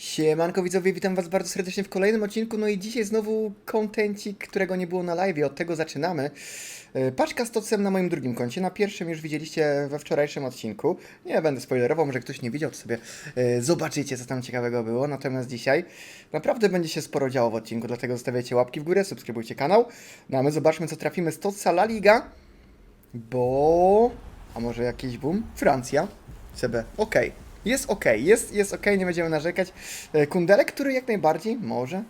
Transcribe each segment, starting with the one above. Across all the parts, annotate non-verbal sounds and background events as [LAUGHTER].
Siemanko widzowie, witam was bardzo serdecznie w kolejnym odcinku, no i dzisiaj znowu kontencik, którego nie było na live, od tego zaczynamy. E, Paczka z tocem na moim drugim koncie, na pierwszym już widzieliście we wczorajszym odcinku. Nie będę spoilerował, może ktoś nie widział, to sobie e, zobaczycie, co tam ciekawego było. Natomiast dzisiaj naprawdę będzie się sporo działo w odcinku, dlatego zostawiajcie łapki w górę, subskrybujcie kanał. No a my zobaczmy, co trafimy z Toca La Liga, bo... A może jakiś boom? Francja, CB, okej. Jest ok, jest, jest ok, nie będziemy narzekać. E, Kundelek, który jak najbardziej może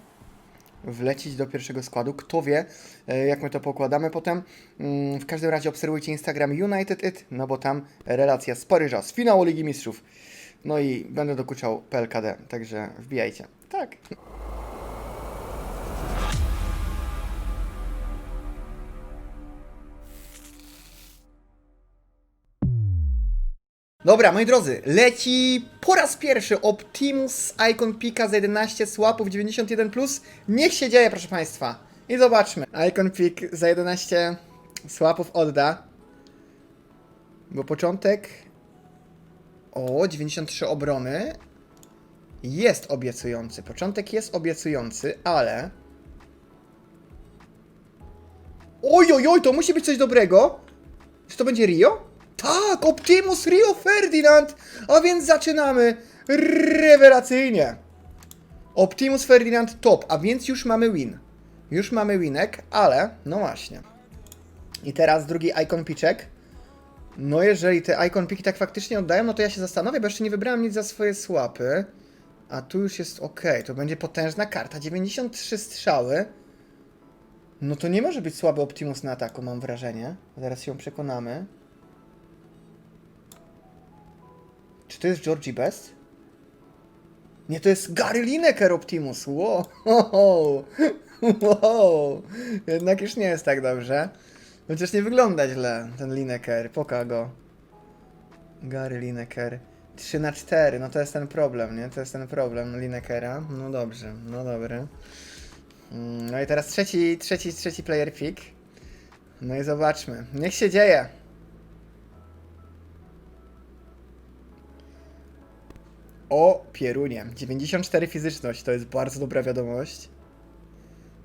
wlecić do pierwszego składu. Kto wie, e, jak my to pokładamy potem. Mm, W każdym razie obserwujcie Instagram United It, no bo tam relacja z Paryża, z finału Ligi Mistrzów. No i będę dokuczał PLKD, także wbijajcie. Tak. Dobra, moi drodzy, leci po raz pierwszy Optimus Icon Pika za 11 słapów 91+. Plus. Niech się dzieje, proszę Państwa. I zobaczmy. Icon Pik za 11 słapów odda. Bo początek... O, 93 obrony. Jest obiecujący. Początek jest obiecujący, ale... Oj, oj, oj, to musi być coś dobrego. Czy to będzie Rio? Tak, Optimus Rio Ferdinand! A więc zaczynamy rewelacyjnie. Optimus Ferdinand top, a więc już mamy win. Już mamy winek, ale no właśnie. I teraz drugi Icon Piczek. No jeżeli te Icon Piki tak faktycznie oddają, no to ja się zastanowię, bo jeszcze nie wybrałem nic za swoje słapy. A tu już jest ok, to będzie potężna karta. 93 strzały. No to nie może być słaby Optimus na ataku, mam wrażenie. Zaraz się przekonamy. Czy to jest Georgie Best? Nie, to jest Gary Lineker Optimus. Wow. [LAUGHS] wow. Jednak już nie jest tak dobrze. Chociaż nie wygląda źle ten Lineker. Poka go. Gary Lineker. 3 na 4, no to jest ten problem, nie? To jest ten problem Linekera. No dobrze, no dobry. Mm, No i teraz trzeci, trzeci, trzeci player pick. No i zobaczmy. Niech się dzieje. O Pierunie. 94 fizyczność to jest bardzo dobra wiadomość.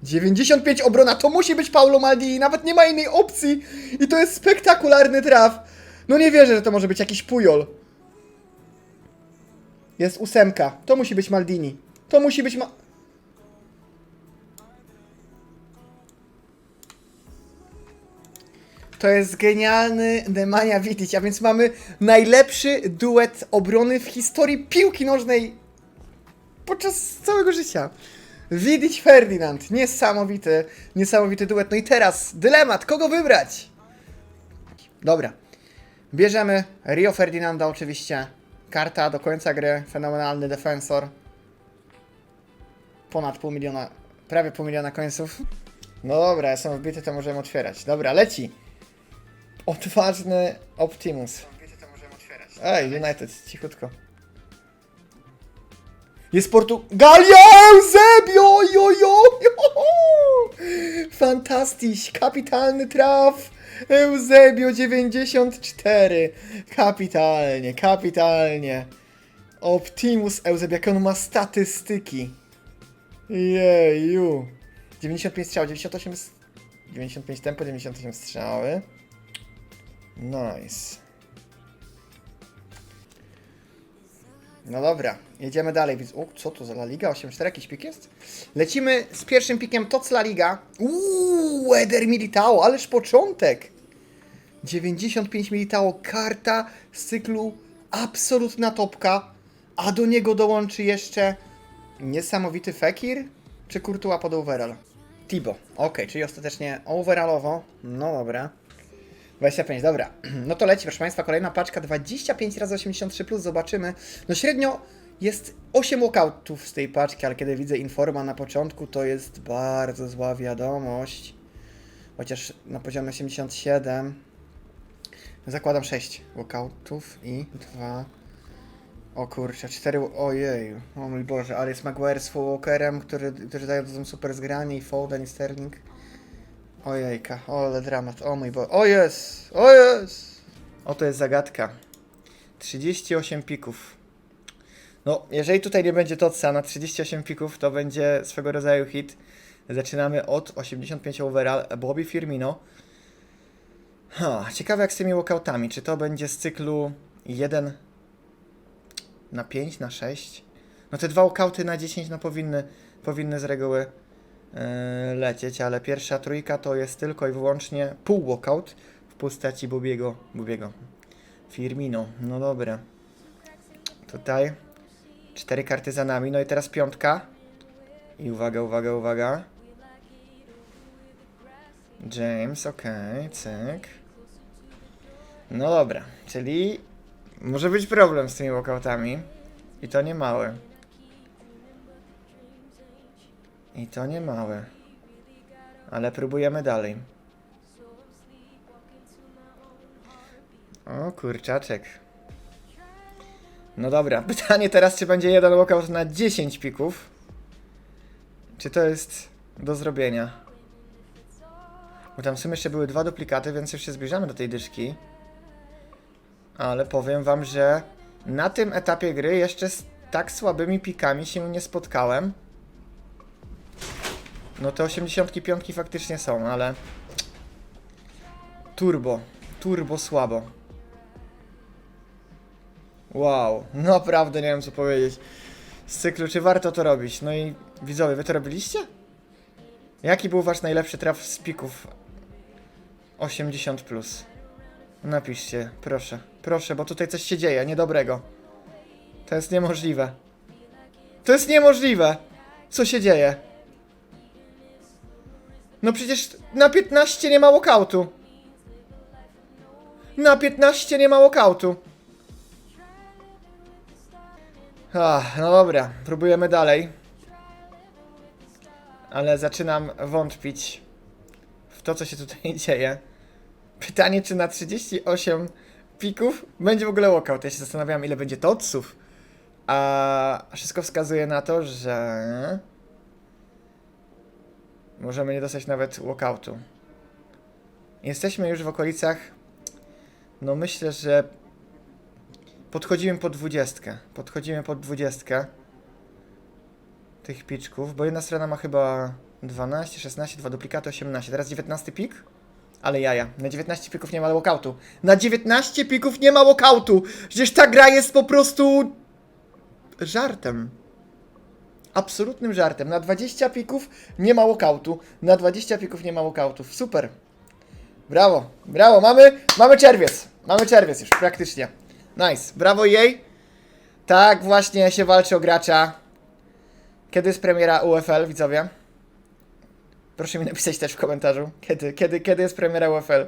95 obrona to musi być Paulo Maldini, nawet nie ma innej opcji i to jest spektakularny traf. No nie wierzę, że to może być jakiś Pujol. Jest ósemka. To musi być Maldini. To musi być ma... To jest genialny Nemanja Vidic, a więc mamy najlepszy duet obrony w historii piłki nożnej podczas całego życia. Vidic Ferdinand, niesamowity, niesamowity duet. No i teraz dylemat, kogo wybrać? Dobra, bierzemy Rio Ferdinanda oczywiście. Karta do końca gry, fenomenalny defensor. Ponad pół miliona, prawie pół miliona końców. No dobra, są wbity, to możemy otwierać. Dobra, leci. Odważny Optimus. Ej, United, cichutko. Jest Portugalia! Eusebio! Jo, jo, jo! [LAUGHS] Fantastyś, kapitalny traf! Eusebio 94. Kapitalnie, kapitalnie. Optimus Eusebio, jakie on ma statystyki. Jeju. 95 strzał, 98 s- 95 tempo, 98 strzały. Nice. No dobra, jedziemy dalej. Widz- O, co to za La Liga? 8-4 jakiś pik jest? Lecimy z pierwszym pikiem TOC La Liga. Uuu, Eder Militao, ależ początek. 95 Militao, karta z cyklu absolutna topka, a do niego dołączy jeszcze niesamowity Fekir, czy Kurtuła pod overall? Tibo, ok, czyli ostatecznie overallowo, no dobra. 25, dobra. [CLEARS THROAT] No to leci, proszę Państwa, kolejna paczka 25 razy 83 plus, zobaczymy. No średnio jest 8 walkoutów z tej paczki, ale kiedy widzę informa na początku, to jest bardzo zła wiadomość. Chociaż na poziomie 87 zakładam 6 walkoutów i 2 o kurczę, 4, ojej, o mój Boże, ale jest Maguire z Walkerem, który, którzy dają to super zgranie i Foden i Sterling. Ojejka, o, ale dramat, o mój Boże, o jest, o jest! Oto jest zagadka. 38 pików. No, jeżeli tutaj nie będzie Totsa na 38 pików, to będzie swego rodzaju hit. Zaczynamy od 85 overall Bobby Firmino. Ha, ciekawe jak z tymi walkoutami. Czy to będzie z cyklu 1 na 5, na 6? No te dwa walkouty na 10 no powinny, powinny z reguły lecieć, ale pierwsza trójka to jest tylko i wyłącznie pół walkout w postaci Bobiego, Bobiego. Firmino, no dobra. Tutaj cztery karty za nami, no i teraz piątka. I uwaga, uwaga, uwaga. James, okej, cyk. No dobra, czyli może być problem z tymi walkoutami. I to nie mały. I to nie mały. Ale próbujemy dalej. O, kurczaczek. No dobra, [LAUGHS] pytanie teraz, czy będzie jeden walkout na 10 pików? Czy to jest do zrobienia? Bo tam w sumie jeszcze były dwa duplikaty, więc już się zbliżamy do tej dyszki. Ale powiem wam, że na tym etapie gry jeszcze z tak słabymi pikami się nie spotkałem. No te 85 faktycznie są, ale... Turbo. Turbo słabo. Wow, naprawdę nie wiem co powiedzieć. Z cyklu, czy warto to robić? No i widzowie, wy to robiliście? Jaki był wasz najlepszy traf z pików 80+. Plus? Napiszcie, proszę. Proszę, bo tutaj coś się dzieje, niedobrego. To jest niemożliwe. To jest niemożliwe! Co się dzieje? No przecież na 15 nie ma walkoutu. Na 15 nie ma walkoutu. Ach, no dobra, próbujemy dalej. Ale zaczynam wątpić w to, co się tutaj [LAUGHS] dzieje. Pytanie, czy na 38 pików będzie w ogóle walkout. Ja się zastanawiam, ile będzie totsów. A wszystko wskazuje na to, że możemy nie dostać nawet walkoutu. Jesteśmy już w okolicach. No myślę, że podchodzimy pod 20. Podchodzimy pod 20 tych piczków, bo jedna strona ma chyba 12, 16, dwa duplikaty, 18. Teraz 19 pik? Ale jaja, na 19 pików nie ma walkoutu. Na 19 pików nie ma walkoutu! Przecież ta gra jest po prostu żartem. Absolutnym żartem. Na 20 pików nie ma walkoutu. Na 20 pików nie ma walkoutów. Super. Brawo, brawo. Mamy, mamy czerwiec. Mamy czerwiec już, praktycznie. Nice. Brawo jej. Tak właśnie się walczy o gracza. Kiedy jest premiera UFL, widzowie? Proszę mi napisać też w komentarzu. Kiedy, kiedy, kiedy jest premiera UFL?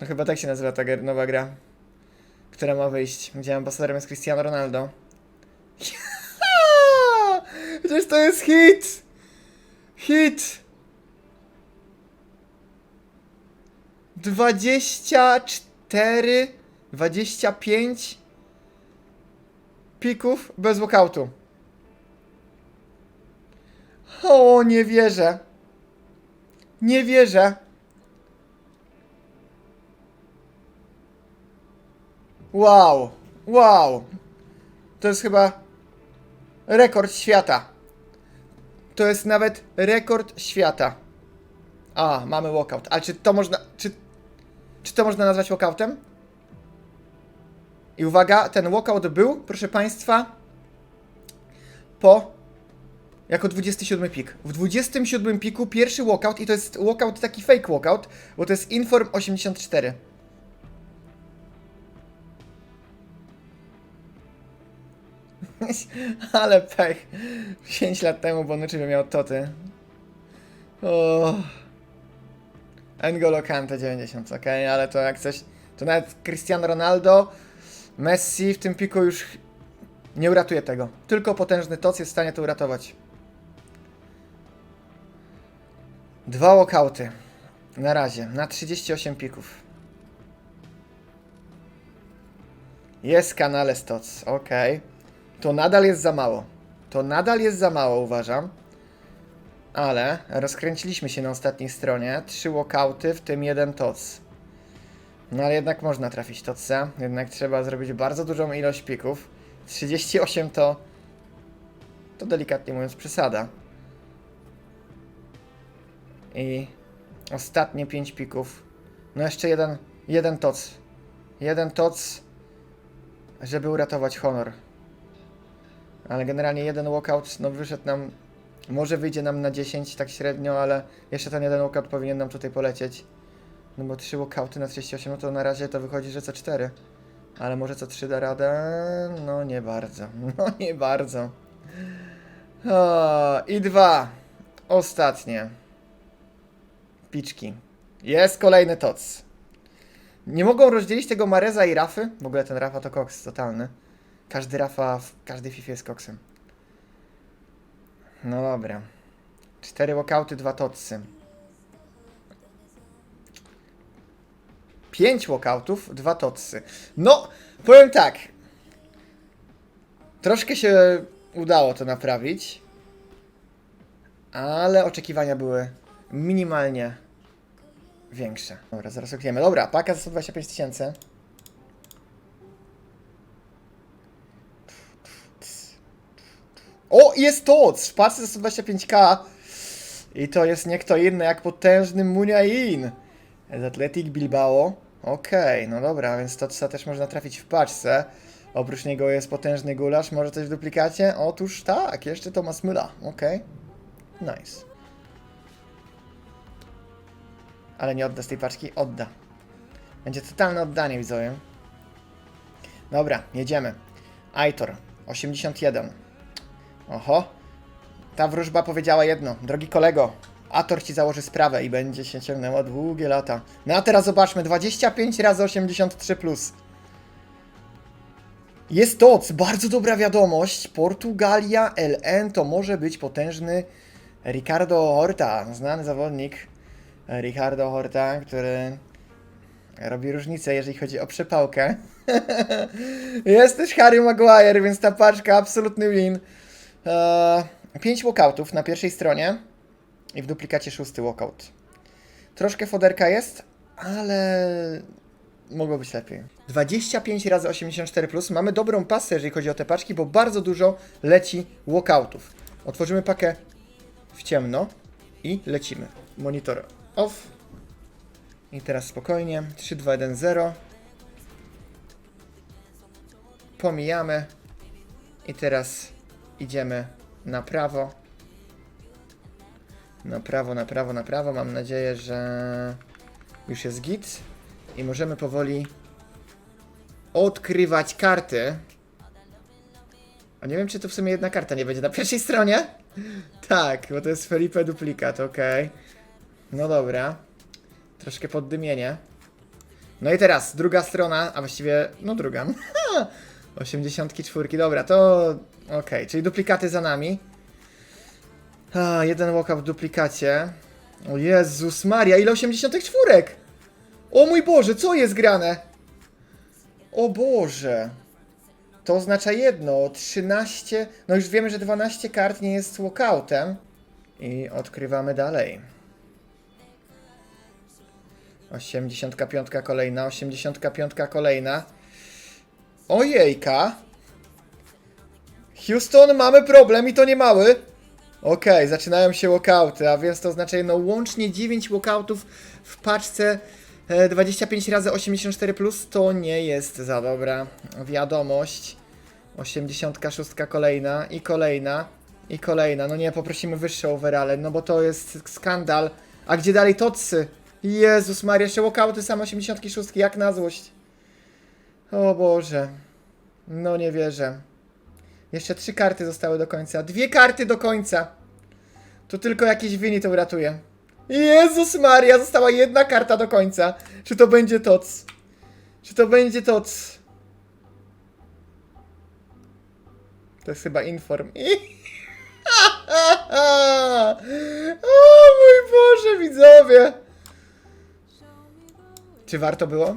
No chyba tak się nazywa ta nowa gra, która ma wyjść, gdzie ambasadorem jest Cristiano Ronaldo. [LAUGHS] Przecież to jest hit! Hit! 24, 25 pików bez walkoutu. O, nie wierzę. Nie wierzę. Wow, wow. To jest chyba rekord świata. To jest nawet rekord świata. A, mamy walkout. Ale czy to można. Czy, czy to można nazwać walkoutem? I uwaga, ten walkout był, proszę Państwa, po. Jako 27 pik. W 27 piku pierwszy walkout i to jest walkout taki fake walkout, bo to jest Inform 84. [LAUGHS] Ale pech. 5 lat temu Bonucci by miał toty. O. N'Golo Kante 90, ok, ale to jak coś... To nawet Cristiano Ronaldo, Messi w tym piku już nie uratuje tego. Tylko potężny toc jest w stanie to uratować. Dwa walkouty. Na razie, na 38 pików. Jest kanale Stoc, ok. To nadal jest za mało. To nadal jest za mało, uważam. Ale rozkręciliśmy się na ostatniej stronie. Trzy walkouty, w tym jeden toc. No ale jednak można trafić tocę. Jednak trzeba zrobić bardzo dużą ilość pików. 38 to... To delikatnie mówiąc przesada. I ostatnie 5 pików. No jeszcze jeden, jeden toc. Jeden toc, żeby uratować honor. Ale generalnie jeden walkout, no wyszedł nam... Może wyjdzie nam na 10 tak średnio, ale jeszcze ten jeden walkout powinien nam tutaj polecieć. No bo 3 walkouty na 38, no to na razie to wychodzi, że co 4. Ale może co 3 da radę? No nie bardzo. [LAUGHS] No nie bardzo. O, I dwa. Ostatnie. Piczki. Jest kolejny toc. Nie mogą rozdzielić tego Mareza i Rafy? W ogóle ten Rafa to koks totalny. Każdy Rafa w każdej FIFA jest koksem. No dobra. Cztery walkouty, dwa totsy. Pięć walkoutów, dwa totsy. No, powiem tak. Troszkę się udało to naprawić. Ale oczekiwania były minimalnie większe. Dobra, zaraz okniemy. Dobra, paka za 125 tysięcy. O, jest toc! W parce za 125k. I to jest nie kto inny jak potężny Muniain z Athletic Bilbao. Okej, no dobra, więc Totsa też można trafić w paczce. Oprócz niego jest potężny gulasz, może coś w duplikacie? Otóż tak, jeszcze Thomas Müller, okej. Nice. Ale nie odda z tej paczki? Odda. Będzie totalne oddanie, widzowie. Dobra, jedziemy. Aitor, 81. Oho. Ta wróżba powiedziała jedno. Drogi kolego, Ator ci założy sprawę i będzie się ciągnęła długie lata. No a teraz zobaczmy. 25 razy 83 plus. Jest to bardzo dobra wiadomość. Portugalia LN to może być potężny Ricardo Horta, znany zawodnik Ricardo Horta, który robi różnicę, jeżeli chodzi o przepałkę. [LAUGHS] Jest też Harry Maguire, więc ta paczka absolutny win. Eee, 5 walkoutów na pierwszej stronie i w duplikacie szósty walkout. Troszkę foderka jest, ale mogło być lepiej. 25 razy 84 plus. Mamy dobrą pasę, jeżeli chodzi o te paczki, bo bardzo dużo leci walkoutów. Otworzymy pakę w ciemno i lecimy. Monitor off. I teraz spokojnie. 3, 2, 1, 0. Pomijamy. I teraz idziemy na prawo. Na prawo, na prawo, na prawo. Mam nadzieję, że już jest git. I możemy powoli odkrywać karty. A nie wiem, czy to w sumie jedna karta nie będzie na pierwszej stronie? [LAUGHS] Tak, bo to jest Felipe duplikat, okej. No dobra. Troszkę poddymienie. No i teraz druga strona, a właściwie, no druga. [LAUGHS] 84, dobra, to okej, czyli duplikaty za nami. A, jeden walkout w duplikacie. O Jezus Maria, ile 84? O mój Boże, co jest grane? O Boże. To oznacza jedno, 13, no już wiemy, że 12 kart nie jest walkoutem. I odkrywamy dalej. 85 kolejna, 85 kolejna. Ojejka. Houston, mamy problem i to nie mały. Okej, zaczynają się walkouty, a więc to oznacza no łącznie 9 walkoutów w paczce e, 25 razy 84 plus to nie jest za dobra wiadomość. 86 kolejna i kolejna i kolejna. No nie, poprosimy wyższe overale, no bo to jest skandal. A gdzie dalej tocy? Jezus Maria, jeszcze walkouty same 86, jak na złość. O Boże. No nie wierzę. Jeszcze trzy karty zostały do końca. Dwie karty do końca. To tylko jakieś wini to uratuje. Jezus Maria, została jedna karta do końca. Czy to będzie toc? Czy to będzie toc? To jest chyba inform. [LAUGHS] o mój Boże, widzowie! Czy warto było?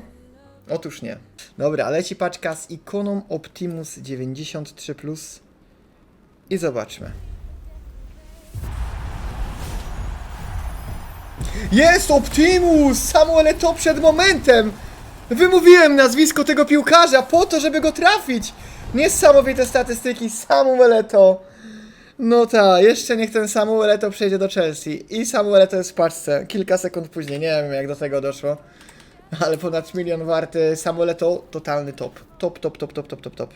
Otóż nie. Dobra, leci paczka z ikoną Optimus 93 Plus i zobaczmy. Jest Optimus! Samuel to przed momentem! Wymówiłem nazwisko tego piłkarza po to, żeby go trafić! Niesamowite statystyki, Samuel Eto. No ta, jeszcze niech ten Samuel Eto przejdzie do Chelsea. I Samuel Eto jest w paczce. Kilka sekund później, nie wiem jak do tego doszło ale ponad milion warty e, samolotol, totalny top. Top, top, top, top, top, top, top.